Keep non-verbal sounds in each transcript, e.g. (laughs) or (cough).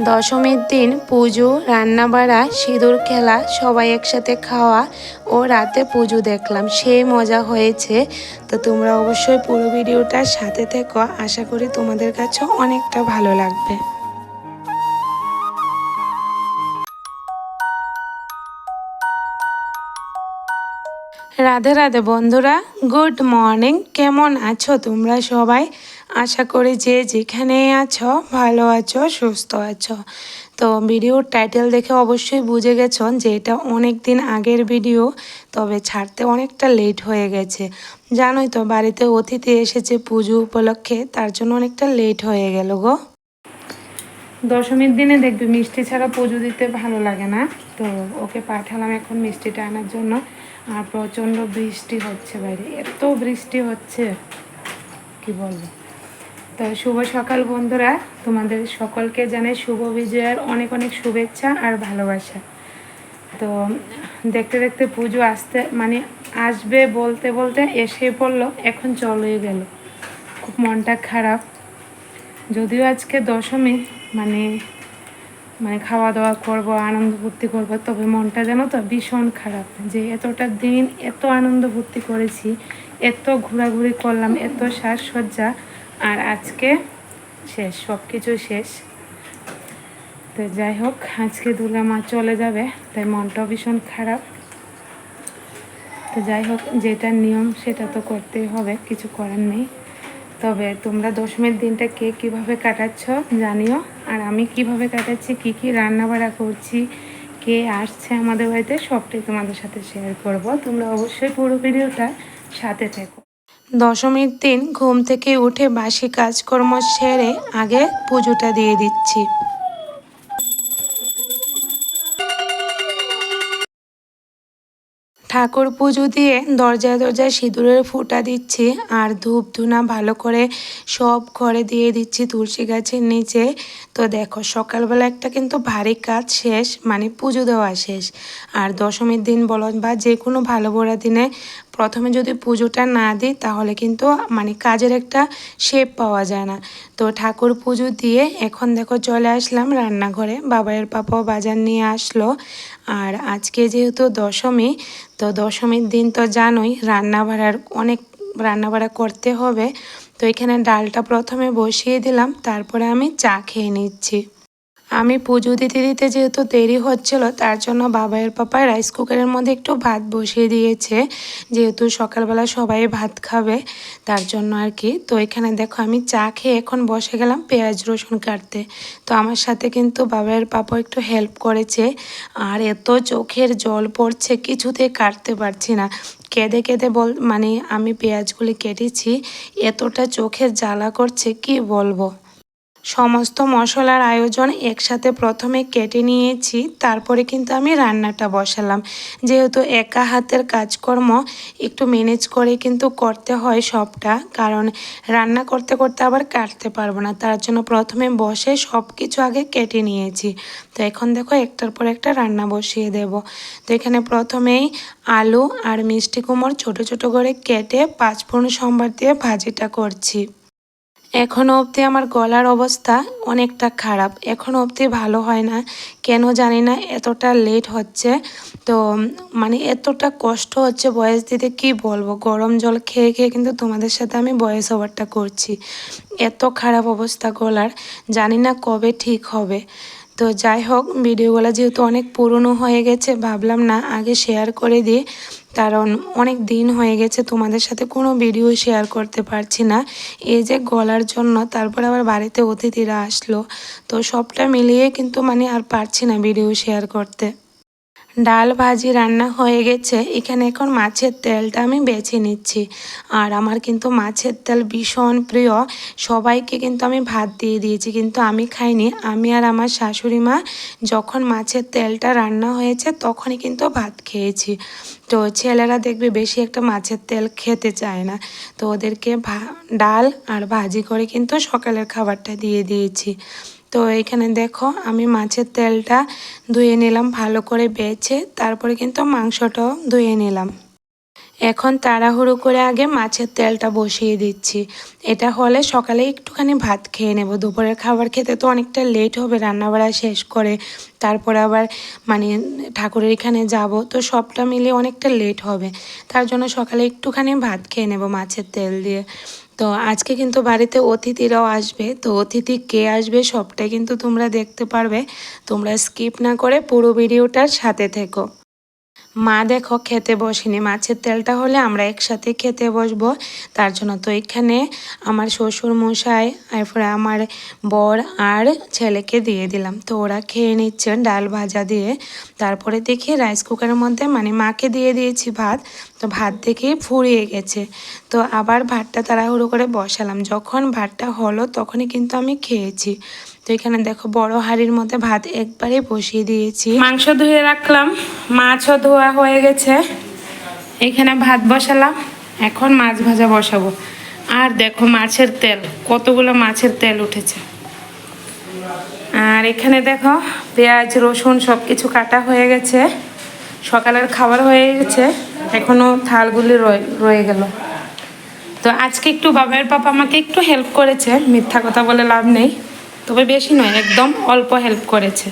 দশমীর দিন পুজো রান্না বাড়া সিঁদুর খেলা, সবাই একসাথে খাওয়া ও রাতে পুজো দেখলাম। সে মজা হয়েছে। তো তোমরা অবশ্যই পুরো ভিডিওটার সাথে থেকো। আশা করি তোমাদের কাছে অনেকটা ভালো লাগবে। রাধে রাধে বন্ধুরা, গুড মর্নিং। কেমন আছো তোমরা সবাই? আশা করি যে যেখানে আছো, ভালো আছো, সুস্থ আছো। তো ভিডিওর টাইটেল দেখে অবশ্যই বুঝে গেছো যে এটা অনেক দিন আগের ভিডিও, তবে ছাড়তে অনেকটা লেট হয়ে গেছে। জানোই তো, বাড়িতে অতিথি এসেছে পুজো উপলক্ষে, তার জন্য অনেকটা লেট হয়ে গেল গো। দশমীর দিনে দেখবে মিষ্টি ছাড়া পুজো দিতে ভালো লাগে না। তো ওকে পাঠালাম এখন মিষ্টিটা আনার জন্য। আর প্রচণ্ড বৃষ্টি হচ্ছে বাইরে। এত বৃষ্টি হচ্ছে, কি বলব? তো শুভ সকাল বন্ধুরা। তোমাদের সকলকে জানাই শুভ বিজয়ের অনেক অনেক শুভেচ্ছা আর ভালোবাসা। তো দেখতে দেখতে পুজো আসতে মানে আসবে বলতে বলতে এসে পড়ল, এখন চলেই গেল। খুব মনটা খারাপ। যদিও আজকে দশমী মানে মানে খাওয়া দাওয়া করব, আনন্দ ফুর্তি করব, তবে মনটা যেন তো ভীষণ খারাপ যে এতটা দিন এত আনন্দ ফুর্তি করেছি, এত ঘোরাঘুরি করলাম, এত সাজসজ্জা, আর আজকে শেষ সব কিছু শেষ। তো যাই হোক, আজকে দুর্গা মা চলে যাবে, তাই মনটাও ভীষণ খারাপ। তো যাই হোক, যেটা নিয়ম সেটা তো করতেই হবে, কিছু করার নেই। তবে তোমরা দশমীর দিনটা কে কীভাবে কাটাচ্ছ জানিও। আর আমি কীভাবে কাটাচ্ছি, কি কি রান্না বাড়া করছি, কে আসছে আমাদের বাড়িতে, সবটাই তোমাদের সাথে শেয়ার করব। তোমরা অবশ্যই পুরো ভিডিওটা সাথে থেকো। দশমীর দিন ঘুম থেকে উঠে বাসি কাজকর্ম সেরে আগে পুজোটা দিয়ে দিচ্ছি। ঠাকুর পুজো দিয়ে দরজায় দরজায় সিঁদুরের ফুটা দিচ্ছি আর ধূপ ধুনা ভালো করে সব ঘরে দিয়ে দিচ্ছি তুলসী গাছের নিচে। তো দেখো, সকালবেলা একটা কিন্তু ভারী কাজ শেষ মানে পুজো দেওয়া শেষ। আর দশমীর দিন বলো বা যে কোনো ভালো বড়া দিনে প্রথমে যদি পুজোটা না দিই, তাহলে কিন্তু মানে কাজের একটা শেপ পাওয়া যায় না। তো ঠাকুর পুজো দিয়ে এখন দেখো চলে আসলাম রান্নাঘরে। বাবাইয়ের পাপাও বাজার নিয়ে আসলো। আর আজকে যেহেতু দশমী, তো দশমীর দিন তো জানোই রান্না বাড়ার অনেক রান্না বাড়া করতে হবে। তো এখানে ডালটা প্রথমে বসিয়ে দিলাম, তারপরে আমি চা খেয়ে নিচ্ছি। আমি পুজো দিতে দিতে যেহেতু দেরি হচ্ছিল, তার জন্য বাবাইয়ের পাপায় রাইস কুকারের মধ্যে একটু ভাত বসিয়ে দিয়েছে। যেহেতু সকালবেলা সবাই ভাত খাবে, তার জন্য আর কি। তো এখানে দেখো আমি চা খেয়ে এখন বসে গেলাম পেঁয়াজ রসুন কাটতে। তো আমার সাথে কিন্তু বাবাইয়ের পাপা একটু হেল্প করেছে। আর এত চোখের জল পড়ছে, কিছুতে কাটতে পারছি না। কেঁদে কেঁদে বল মানে আমি পেঁয়াজগুলি কেটেছি, এতটা চোখের জ্বালা করছে, কি বলব? সমস্ত মশলার আয়োজন একসাথে প্রথমে কেটে নিয়েছি, তারপরে কিন্তু আমি রান্নাটা বসালাম। যেহেতু একা হাতের কাজকর্ম, একটু ম্যানেজ করে কিন্তু করতে হয় সবটা, কারণ রান্না করতে করতে আবার কাটতে পারব না। তার জন্য প্রথমে বসে সব কিছু আগে কেটে নিয়েছি। তো এখন দেখো একটার পর একটা রান্না বসিয়ে দেব। তো এখানে প্রথমেই আলু আর মিষ্টি কুমড় ছোট ছোট করে কেটে পাঁচফোড়ন সম্বার দিয়ে ভাজিটা করছি। এখনও অবধি আমার গলার অবস্থা অনেকটা খারাপ। এখনও অবধি ভালো হয় না। কেন জানি না, এতটা লেট হচ্ছে। তো মানে এতটা কষ্ট হচ্ছে বয়স দিতে, কি বলব? গরম জল খেয়ে খেয়ে কিন্তু তোমাদের সাথে আমি বয়স ওভারটা করছি। এত খারাপ অবস্থা গলার। জানি না কবে ঠিক হবে। তো যাই হোক ভিডিওগুলো যেহেতু অনেক পুরনো হয়ে গেছে, ভাবলাম না, আগে শেয়ার করে দিই। কারণ অনেক দিন হয়ে গেছে তোমাদের সাথে কোনো ভিডিও শেয়ার করতে পারছি না। এই যে গলার জন্য তারপর আবার বাড়িতে অতিথিরা আসলো। তো সবটা মিলিয়ে কিন্তু মানে আর পারছি না ভিডিও শেয়ার করতে। ডাল ভাজি রান্না হয়ে গেছে, এখানে এখন মাছের তেলটা আমি বেছে নিচ্ছি। আর আমার কিন্তু মাছের তেল ভীষণ প্রিয়, সবাইকে কিন্তু আমি ভাত দিয়ে দিয়েছি, কিন্তু আমি খাইনি। আমি আর আমার শাশুড়ি মা যখন মাছের তেলটা রান্না হয়েছে তখনই কিন্তু ভাত খেয়েছি। তো ছেলেরা দেখবে বেশি একটা মাছের তেল খেতে চায় না। তো ওদেরকে ভা, ডাল আর ভাজি করে কিন্তু সকালের খাবারটা দিয়ে দিয়েছি। তো এখানে দেখো আমি মাছের তেলটা ধুয়ে নিলাম, ভালো করে বেছে, তারপরে কিন্তু মাংসটাও ধুয়ে নিলাম। এখন তাড়াহুড়ো করে আগে মাছের তেলটা বসিয়ে দিচ্ছি। এটা হলে সকালে একটুখানি ভাত খেয়ে নেব। দুপুরের খাবার খেতে তো অনেকটা লেট হবে, রান্নাবাড়া শেষ করে, তারপরে আবার মানে ঠাকুরের এখানে যাব, তো সবটা মিলে অনেকটা লেট হবে। তার জন্য সকালে একটুখানি ভাত খেয়ে নেব মাছের তেল দিয়ে। তো আজকে কিন্তু বাড়িতে অতিথিরাও আসবে। তো অতিথি কে আসবে সবটাই কিন্তু তোমরা দেখতে পারবে। তোমরা স্কিপ না করে পুরো ভিডিওটার সাথে থেকো। মা দেখো খেতে বসেনি, মাছের তেলটা হলে আমরা একসাথে খেতে বসবো। তার জন্য তো এখানে আমার শ্বশুর মশাই, এরপরে আমার বর আর ছেলেকে দিয়ে দিলাম। তো ওরা খেয়ে নিচ্ছেন ডাল ভাজা দিয়ে। তারপরে দেখি রাইস কুকারের মধ্যে মানে মাকে দিয়ে দিয়েছি ভাত। তো ভাত দেখে ফুরিয়ে গেছে। তো আবার ভাতটা তাড়াহুড়ো করে বসালাম। যখন ভাতটা হলো তখনই কিন্তু আমি খেয়েছি। তো এখানে দেখো বড় হাড়ির মধ্যে ভাত একবারে বসিয়ে দিয়েছি। মাংস ধুয়ে রাখলাম, মাছও ধোয়া হয়ে গেছে। এখানে ভাত বসালাম, এখন মাছ ভাজা বসাবো। আর দেখো মাছের তেল, কতগুলো মাছের তেল উঠেছে। আর এখানে দেখো পেঁয়াজ, রসুন সব কিছু কাটা হয়ে গেছে। সকালের খাবার হয়ে গেছে এখনও থালগুলি রয়ে গেল। তো আজকে একটু বাবার পাপা আমাকে একটু হেল্প করেছে, মিথ্যা কথা বলে লাভ নেই। তবে বেশি নয় একদম অল্প হেল্প করেছে।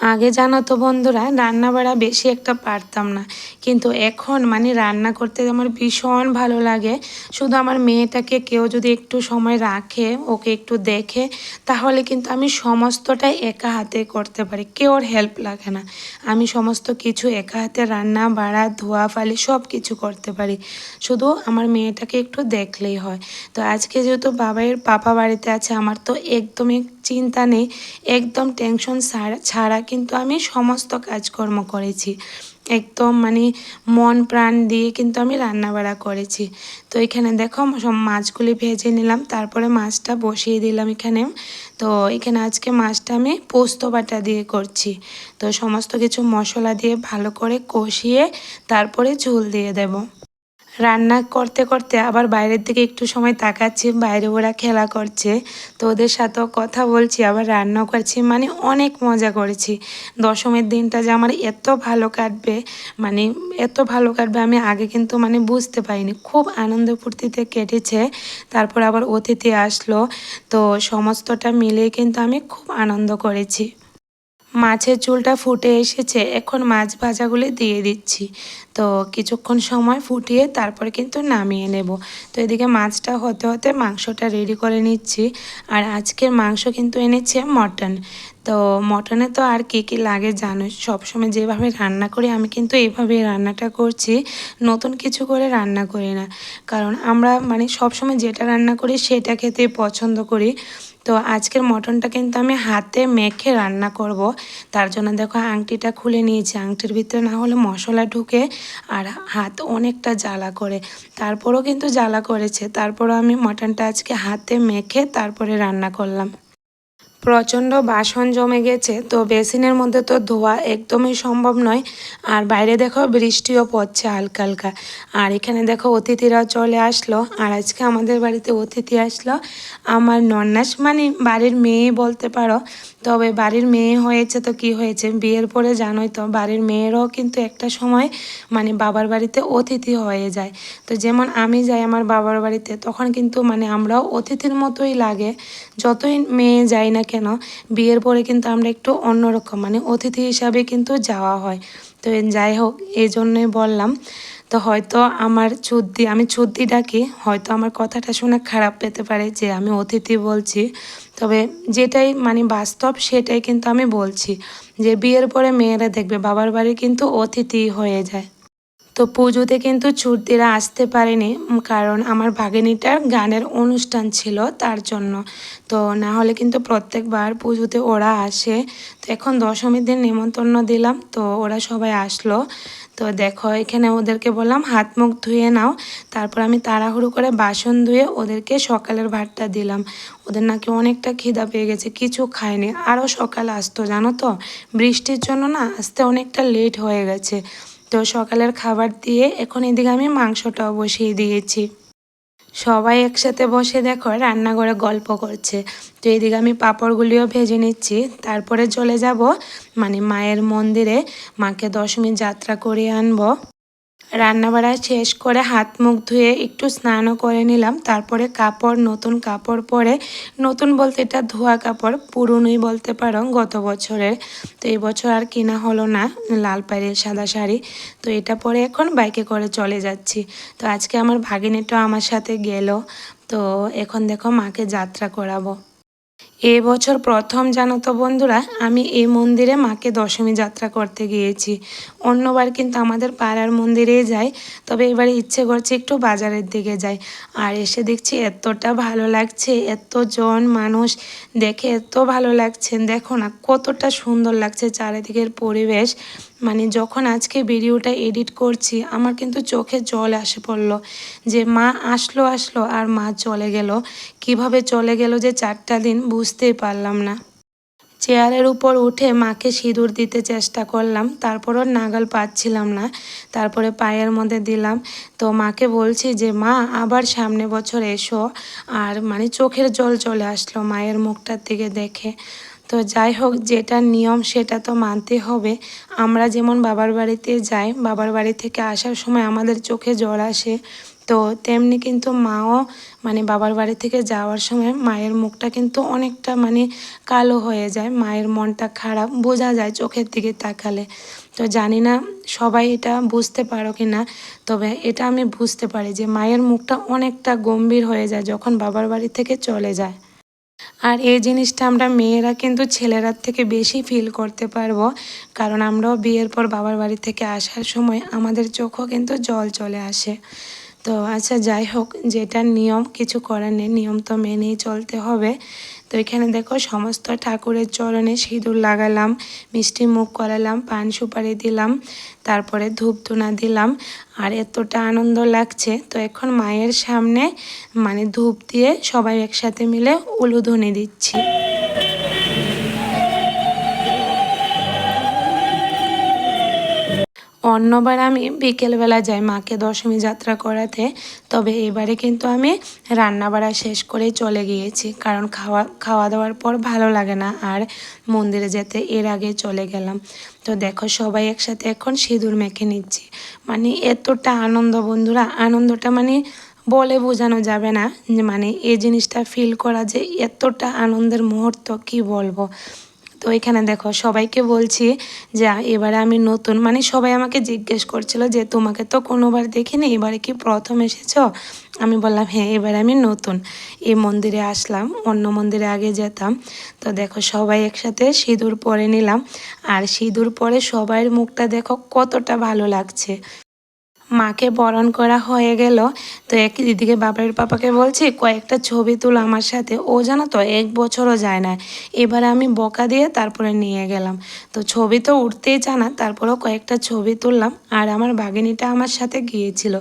আগে জানো তো বন্ধুরা রান্না বাড়া বেশি একটা পারতাম না। কিন্তু এখন মানে রান্না করতে আমার ভীষণ ভালো লাগে। শুধু আমার মেয়েটাকে কেউ যদি একটু সময় রাখে, ওকে একটু দেখে, তাহলে কিন্তু আমি সমস্তটাই একা হাতে করতে পারি। কেউর হেল্প লাগে না। আমি সমস্ত কিছু একা হাতে রান্না, বাড়া, ধোয়া, ফালি সব কিছু করতে পারি। শুধু আমার মেয়েটাকে একটু দেখলেই হয়। তো আজকে যেহেতু বাবাইয়ের পাপা বাড়িতে আছে, আমার তো একদমই চিন্তা নেই। একদম টেনশন ছাড়া কিন্তু আমি সমস্ত কাজকর্ম করেছি। একদম মানে মন প্রাণ দিয়ে কিন্তু আমি রান্নাবাড়া করেছি। তো এখানে দেখো সব মাছগুলি ভেজে নিলাম, তারপরে মাছটা বসিয়ে দিলাম এখানে। তো এখানে আজকে মাছটা আমি পোস্ত বাটা দিয়ে করছি। তো সমস্ত কিছু মশলা দিয়ে ভালো করে কষিয়ে তারপরে ঝোল দিয়ে দেবো। রান্না করতে করতে আবার বাইরের দিকে একটু সময় তাকাচ্ছি, বাইরে ওরা খেলা করছে, তো ওদের সাথেও কথা বলছি, আবার রান্নাও করছি মানে অনেক মজা করেছি। দশমের দিনটা যে আমার এত ভালো কাটবে মানে এত ভালো কাটবে আমি আগে কিন্তু মানে বুঝতে পারিনি। খুব আনন্দ ফুর্তিতে কেটেছে, তারপর আবার অতিথি আসলো, তো সমস্তটা মিলিয়ে কিন্তু আমি খুব আনন্দ করেছি। মাছের চুলটা ফুটে এসেছে, এখন মাছ ভাজাগুলি দিয়ে দিচ্ছি। তো কিছুক্ষণ সময় ফুটিয়ে তারপরে কিন্তু নামিয়ে নেব। তো এদিকে মাছটা হতে হতে মাংসটা রেডি করে নিচ্ছি। আর আজকের মাংস কিন্তু এনেছে মটন। তো মটনে তো আর কী কী লাগে জানো? সবসময় যেভাবে রান্না করি, আমি কিন্তু এইভাবে রান্নাটা করছি। নতুন কিছু করে রান্না করি না। কারণ আমরা মানে সবসময় যেটা রান্না করি, সেটা খেতে পছন্দ করি। তো আজকের মটনটা কিন্তু আমি হাতে মেখে রান্না করব। তার জন্য দেখো আংটিটা খুলে নিয়েছি। আংটির ভিতরে না হলে মশলা ঢুকে আর হাত অনেকটা জ্বালা করে। তারপরও কিন্তু জ্বালা করেছে। তারপরও আমি মটনটা আজকে হাতে মেখে তারপরে রান্না করলাম। প্রচণ্ড বাসন জমে গেছে, তো বেসিনের মধ্যে তো ধোয়া একদমই সম্ভব নয়। আর বাইরে দেখো বৃষ্টিও পড়ছে হালকা হালকা। আর এখানে দেখো অতিথিরাও চলে আসলো, আর আজকে আমাদের বাড়িতে অতিথি আসলো। আমার নন্নাস মানে বাড়ির মেয়ে বলতে পারো। তবে বাড়ির মেয়ে হয়েছে তো কি হয়েছে? বিয়ের পরে জানোই তো, বাড়ির মেয়েরও কিন্তু একটা সময় মানে বাবার বাড়িতে অতিথি হয়ে যায়। তো যেমন আমি যাই আমার বাবার বাড়িতে, তখন কিন্তু মানে আমরাও অতিথির মতোই লাগে। যতই মেয়ে যাই না কেন, বিয়ের পরে কিন্তু আমরা একটু অন্যরকম মানে অতিথি হিসাবে কিন্তু যাওয়া হয়। তো যাই হোক, এই জন্যই বললাম। তো হয়তো আমার চুদ্দি, আমি চুদ্দি ডাকি, হয়তো আমার কথাটা শুনে খারাপ পেতে পারে যে আমি অতিথি বলছি। তবে যেটাই মানে বাস্তব সেটাই কিন্তু আমি বলছি যে বিয়ের পরে মেয়েরা দেখবে বাবার বাড়ি কিন্তু অতিথি হয়ে যায়। তো পুজোতে কিন্তু ছুটিরা আসতে পারেনি, কারণ আমার ভাগিনীটার গানের অনুষ্ঠান ছিল তার জন্য। তো না হলে কিন্তু প্রত্যেকবার পুজোতে ওরা আসে। তো এখন দশমীর দিন নিমন্ত্রণ দিলাম, তো ওরা সবাই আসলো। তো দেখো, এখানে ওদেরকে বললাম, হাত মুখ ধুয়ে নাও। তারপর আমি তাড়াহুড়ো করে বাসন ধুয়ে ওদেরকে সকালের ভাতটা দিলাম। ওদের নাকি অনেকটা খিদা পেয়ে গেছে, কিছু খায়নি। আরও সকাল আসতো, জানো তো? বৃষ্টির জন্য না আসতে অনেকটা লেট হয়ে গেছে। তো সকালের খাবার দিয়ে এখন এদিকে আমি মাংসটাও বসিয়ে দিয়েছি। সবাই একসাথে বসে দেখো রান্নাঘরে গল্প করছে। তো এইদিকে আমি পাঁপড়গুলিও ভেজে নিচ্ছি। তারপরে চলে যাব মানে মায়ের মন্দিরে। মাকে দশমী যাত্রা করে আনব। রান্নাবাড়া শেষ করে হাত মুখ ধুয়ে একটু স্নানও করে নিলাম। তারপরে কাপড়, নতুন কাপড় পরে, নতুন বলতে এটা ধোয়া কাপড়, পুরনোই বলতে পারো গত বছরের তো এই বছর আর কেনা হলো না, লাল পাড়ের সাদা শাড়ি। তো এটা পরে এখন বাইকে করে চলে যাচ্ছি। তো আজকে আমার ভাগিনীটাও আমার সাথে গেল। তো এখন দেখো মাকে যাত্রা করাবো। এ বছর প্রথম জানো তো বন্ধুরা, আমি এই মন্দিরে মাকে দশমী যাত্রা করতে গিয়েছি। অন্যবার কিন্তু আমাদের পাড়ার মন্দিরেই যাই, তবে এবারে ইচ্ছে করছে একটু বাজারের দিকে যাই। আর এসে দেখছি এতটা ভালো লাগছে, এতজন মানুষ, দেখে এত ভালো লাগছে। দেখো না, কতটা সুন্দর লাগছে চারিদিকের পরিবেশ। মানে যখন আজকে ভিডিওটা এডিট করছি, আমার কিন্তু চোখে জল আসে পড়ল যে মা আসলো আসলো আর মা চলে গেল। কীভাবে চলে গেল যে চারটা দিন বুঝতেই পারলাম না। চেয়ারের উপর উঠে মাকে সিঁদুর দিতে চেষ্টা করলাম তারপরও নাগাল পাচ্ছিলাম না। তারপরে পায়ের মধ্যে দিলাম। তো মাকে বলছি যে, মা, আবার সামনে বছর এসো। আর মানে চোখের জল চলে আসলো মায়ের মুখটার দিকে দেখে। তো যাই হোক, যেটা নিয়ম সেটা তো মানতে হবে। আমরা যেমন বাবার বাড়িতে যাই, বাবার বাড়ি থেকে আসার সময় আমাদের চোখে জল আসে। তো তেমনি কিন্তু মাও মানে বাবার বাড়ি থেকে যাওয়ার সময় মায়ের মুখটা কিন্তু অনেকটা মানে কালো হয়ে যায়। মায়ের মনটা খারাপ, বোঝা যায় চোখের দিকে তাকালে। তো জানি না সবাই এটা বুঝতে পারো কি না তবে এটা আমি বুঝতে পারি যে মায়ের মুখটা অনেকটা গম্ভীর হয়ে যায় যখন বাবার বাড়ি থেকে চলে যায়। আর এই জিনিসটা আমরা মেয়েরা কিন্তু ছেলেরার থেকে বেশি ফিল করতে পারব। কারণ আমরাও বিয়ের পর বাবার বাড়ি থেকে আসার সময় আমাদের চোখও কিন্তু জল চলে আসে। তো আচ্ছা যাই হোক, যেটা নিয়ম, কিছু করার নেই। নিয়ম তো মেনেই চলতে হবে। তো এখানে দেখো, সমস্ত ঠাকুরের চরণে সিঁদুর লাগালাম, মিষ্টি মুখ করালাম, পান সুপারি দিলাম। তারপরে ধূপ ধুনা দিলাম। আর এতটা আনন্দ লাগছে। তো এখন মায়ের সামনে মানে ধূপ দিয়ে সবাই একসাথে মিলে উলুধুনি দিচ্ছি। অন্যবার আমি বিকেলবেলা যাই মাকে দশমী যাত্রা করাতে, তবে এবারে কিন্তু আমি রান্না বাড়া শেষ করেই চলে গিয়েছি। কারণ খাওয়া খাওয়া দাওয়ার পর ভালো লাগে না আর মন্দিরে যেতে এর আগে চলে গেলাম। তো দেখো সবাই একসাথে এখন সিঁদুর মেখে নিচ্ছি। মানে এতটা আনন্দ বন্ধুরা, আনন্দটা মানে বলে বোঝানো যাবে না। মানে এই জিনিসটা ফিল করা যে এতটা আনন্দের মুহূর্ত, কি বলব? তো এখানে দেখো, সবাইকে বলছি যে, এবারে আমি নতুন মানে সবাই আমাকে জিজ্ঞেস করছিল যে, তোমাকে তো কোনোবার দেখিনি, এবারে কি প্রথম এসেছ? আমি বললাম হ্যাঁ এবারে আমি নতুন। এই মন্দিরে আসলাম, অন্য মন্দিরে আগে যেতাম। তো দেখো, সবাই একসাথে সিঁদুর পরে নিলাম। আর সিঁদুর পরে সবাইয়ের মুখটা দেখো, কতটা ভালো লাগছে। মাকে বরণ করা হয়ে গেল। তো এক দিদিকে বাবার পাপাকে বলছি, কয়েকটা ছবি তুলো আমার সাথে। ও জানো তো, এক বছরও যায় না। এবারে আমি বকা দিয়ে তারপরে নিয়ে গেলাম। তো ছবি তো উঠতেই চানা তারপরেও কয়েকটা ছবি তুললাম। আর আমার বাগিনীটা আমার সাথে গিয়েছিল।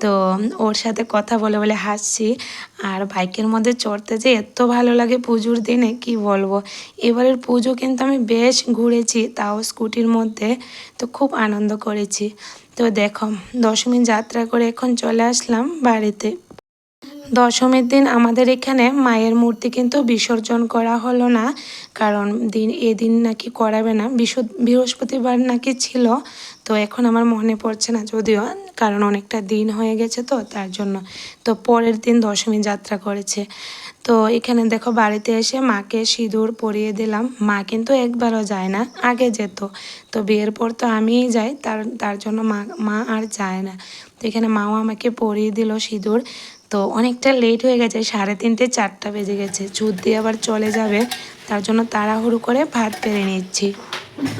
তো ওর সাথে কথা বলে বলে হাসছি। আর বাইকের মধ্যে চড়তে যে এত ভালো লাগে পুজোর দিনে, কি বলব? এবারের পুজো কিন্তু আমি বেশ ঘুরেছি, তাও স্কুটির মধ্যে। তো খুব আনন্দ করেছি। তো দেখো দশমী যাত্রা করে এখন চলে আসলাম বাড়িতে। দশমীর দিন আমাদের এখানে মায়ের মূর্তি কিন্তু বিসর্জন করা হলো না, কারণ দিন, এদিন নাকি করাবে না। বৃহস্পতিবার নাকি ছিল তো এখন আমার মনে পড়ছে না যদিও, কারণ অনেকটা দিন হয়ে গেছে তো, তার জন্য। তো পরের দিন দশমী যাত্রা করেছে। তো এখানে দেখো বাড়িতে এসে মাকে সিঁদুর পরিয়ে দিলাম। মা কিন্তু একবারও যায় না, আগে যেত। তো বিয়ের পর তো আমিই যাই, তার তার জন্য মা মা আর যায় না। তো এখানে মাও আমাকে পরিয়ে দিল সিঁদুর। তো অনেকটা লেট হয়ে গেছে, সাড়ে তিনটে চারটা বেজে গেছে। চুদ দিয়ে আবার চলে যাবে। তার জন্য তাড়াহুড়ো করে ভাত পেরে নিচ্ছি।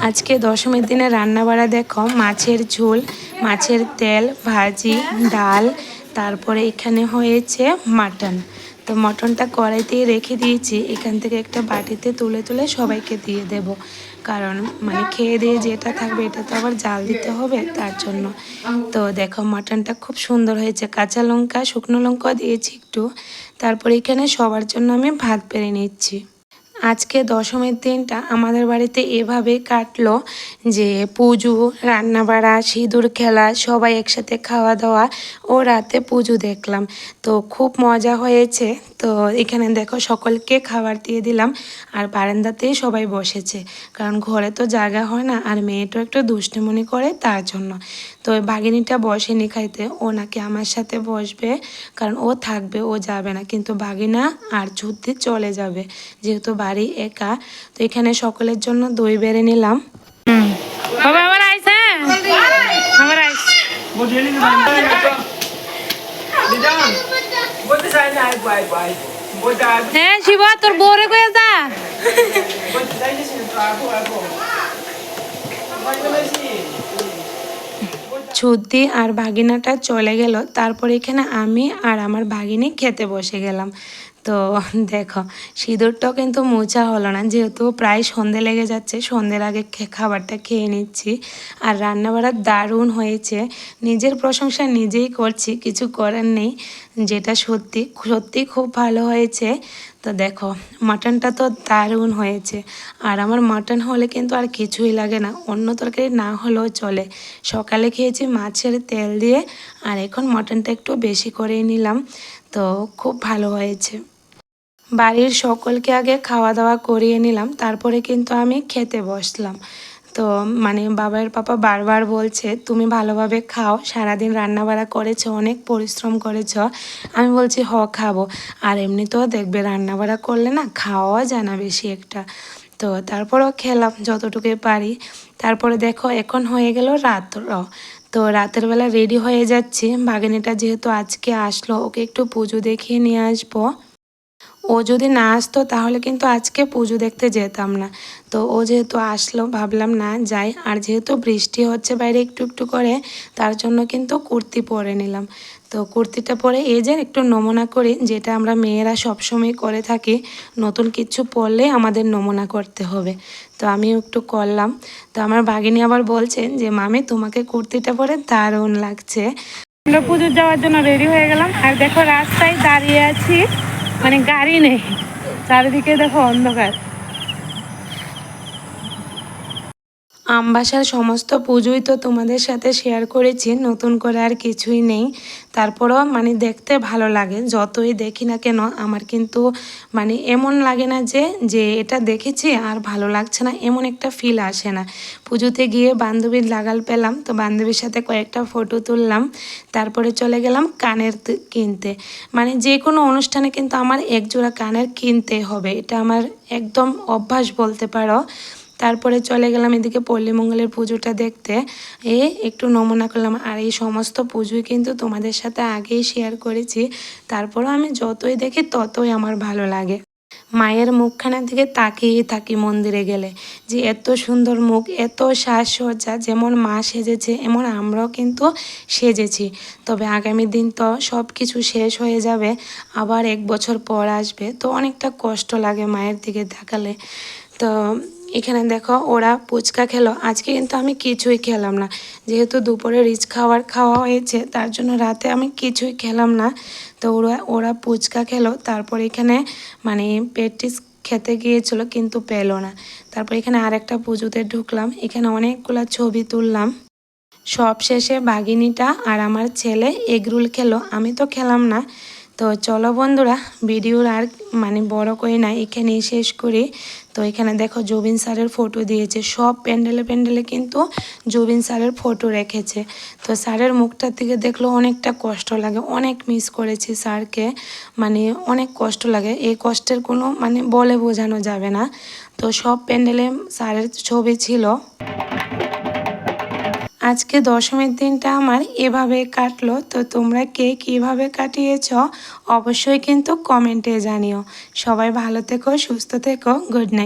আজকে দশমীর দিনে রান্না বাড়া দেখো, মাছের ঝোল, মাছের তেল, ভাজি, ডাল, তারপরে এখানে হয়েছে মাটন। তো মটনটা কড়াইতেই রেখে দিয়েছি, এখান থেকে একটা বাটিতে তুলে তুলে সবাইকে দিয়ে দেব। কারণ মানে খেয়ে দিয়ে যেটা থাকবে এটা তো আবার জাল দিতে হবে তার জন্য। তো দেখো মাটনটা খুব সুন্দর হয়েছে, কাঁচা লঙ্কা, শুকনো লঙ্কা দিয়েছি একটু। তারপরে এখানে সবার জন্য আমি ভাত পেরে নিচ্ছি। আজকে দশমীর দিনটা আমাদের বাড়িতে এভাবে কাটলো যে পুজো, রান্নাবাড়া, সিঁদুর খেলা, সবাই একসাথে খাওয়া দাওয়া ও রাতে পুজো দেখলাম। তো খুব মজা হয়েছে। তো এখানে দেখো সকলকে খাবার দিয়ে দিলাম আর বারান্দাতেই সবাই বসেছে। কারণ ঘরে তো জায়গা হয় না আর মেয়েটাও একটু দুষ্টুমনি করে তার জন্য। তো ওই ভাগিনীটা বসেনি খাইতে ও নাকি আমার সাথে বসবে কারণ ও থাকবে ও যাবে না। কিন্তু বাগিনা আর যুদ্ধে চলে যাবে যেহেতু বাড়ি একা। তো এখানে সকলের জন্য দই বেড়ে নিলাম। বাবা আমার আইস হ্যাঁ আমার আইস হ্যাঁ শিব তোর বউরে কয়ে যা। (laughs) ছুটি আর ভাগিনাটা চলে গেল। তারপর এখানে আমি আর আমার ভাগিনী খেতে বসে গেলাম। তো দেখো, সিঁদুরটাও কিন্তু মোছা হলো না। যেহেতু প্রায় সন্ধে লেগে যাচ্ছে, সন্ধ্যের আগে খাবারটা খেয়ে নিচ্ছি। আর রান্নাবাড়া দারুণ হয়েছে। নিজের প্রশংসা নিজেই করছি, কিছু করার নেই। যেটা সত্যি সত্যি খুব ভালো হয়েছে। তো দেখো, মাটনটা তো দারুণ হয়েছে। আর আমার মাটন হলে কিন্তু আর কিছুই লাগে না। অন্য তরকারি না হলেও চলে। সকালে খেয়েছি মাছের তেল দিয়ে, আর এখন মাটনটা একটু বেশি করেই নিলাম। তো খুব ভালো হয়েছে। বাড়ির সকলকে আগে খাওয়া দাওয়া করিয়ে নিলাম। তারপরে কিন্তু আমি খেতে বসলাম। তো মানে বাবার পাপা বারবার বলছে, তুমি ভালোভাবে খাও, সারাদিন রান্নাবাড়া করেছ, অনেক পরিশ্রম করেছ। আমি বলছি, হ, খাব। আর এমনিতেও দেখবে রান্নাবাড়া করলে না খাওয়া যায় না বেশি একটা। তো তারপরেও খেলাম যতটুকু পারি। তারপরে দেখো, এখন হয়ে গেল রাত্র তো রাতের বেলা রেডি হয়ে যাচ্ছি। ভাগিনীটা যেহেতু আজকে আসলো, ওকে একটু পুজো দেখিয়ে নিয়ে আসব। ও যদি না আসতো তাহলে কিন্তু আজকে পুজো দেখতে যেতাম না। তো ও যেহেতু আসলো, ভাবলাম না যাই। আর যেহেতু বৃষ্টি হচ্ছে বাইরে একটু একটু করে, তার জন্য কিন্তু কুর্তি পরে নিলাম। তো কুর্তিটা পরে এই যে একটু নমুনা করি, যেটা আমরা মেয়েরা সবসময় করে থাকি, নতুন কিছু পরলে আমাদের নমুনা করতে হবে। তো আমি একটু করলাম। তো আমার বাগিনী আবার বলছেন যে, মামি, তোমাকে কুর্তিটা পরে দারুণ লাগছে। আমরা পুজোর যাওয়ার জন্য রেডি হয়ে গেলাম। আর দেখো রাস্তায় দাঁড়িয়ে আছি। মানে গাড়ি নেই। চারিদিকে দেখো অন্ধকার। আমবাসার সমস্ত পুজোই তো তোমাদের সাথে শেয়ার করেছি, নতুন করে আর কিছুই নেই। তারপরেও মানে দেখতে ভালো লাগে, যতই দেখি না কেন আমার কিন্তু মানে এমন লাগে না যে যে এটা দেখেছি আর ভালো লাগছে না, এমন একটা ফিল আসে না। পুজোতে গিয়ে বান্ধবীর লাগাল পেলাম, তো বান্ধবীর সাথে কয়েকটা ফটো তুললাম, তারপরে চলে গেলাম কানের কিনতে। মানে যে কোনো অনুষ্ঠানে কিন্তু আমার একজোড়া কানের কিনতে হবে, এটা আমার একদম অভ্যাস বলতে পারো। তারপরে চলে গেলাম এদিকে পল্লীমঙ্গলের পুজোটা দেখতে। এ, একটু নমুনা করলাম। আর এই সমস্ত পুজোই কিন্তু তোমাদের সাথে আগেই শেয়ার করেছি। তারপরেও আমি যতই দেখি ততই আমার ভালো লাগে। মায়ের মুখখানার দিকে তাকিয়ে থাকি মন্দিরে গেলে। যে এত সুন্দর মুখ, এত সাজসজ্জা, যেমন মা সেজেছে, এমন আমরাও কিন্তু সেজেছি। তবে আগামী দিন তো সব কিছু শেষ হয়ে যাবে, আবার এক বছর পর আসবে। তো অনেকটা কষ্ট লাগে মায়ের দিকে তাকালে। তো এখানে দেখো ওরা ফুচকা খেলো। আজকে কিন্তু আমি কিছুই খেলাম না। যেহেতু দুপুরে রিচ খাবার খাওয়া হয়েছে, তার জন্য রাতে আমি কিছুই খেলাম না। তো ওরা ওরা পুচকা খেলো। তারপর এখানে মানে পেটিস খেতে গিয়েছিল, কিন্তু পেল না। তারপর এখানে আরেকটা পুজোতে ঢুকলাম। এখানে অনেকগুলা ছবি তুললাম। সব শেষে বাঘিনীটা আর আমার ছেলে এগরুল খেলো। আমি তো খেলাম না। তো চলো বন্ধুরা, ভিডিওর আর মানে বড় করে না, এখানেই শেষ করি। তো এখানে দেখো জবিন স্যারের ফটো দিয়েছে। সব প্যান্ডেলে প্যান্ডেলে কিন্তু জবিন স্যারের ফটো রেখেছে। তো স্যারের মুখটার থেকে দেখলেও অনেকটা কষ্ট লাগে। অনেক মিস করেছি স্যারকে। মানে অনেক কষ্ট লাগে। এই কষ্টের কোনো মানে বলে বোঝানো যাবে না। তো সব প্যান্ডেলে স্যারের ছবি ছিল। আজকে দশমীর দিনটা আমার এভাবে কাটলো, তো তোমরা কে কীভাবে কাটিয়েছ অবশ্যই কিন্তু কমেন্টে জানিও। সবাই ভালো থেকো, সুস্থ থেকো, গুড নাইট।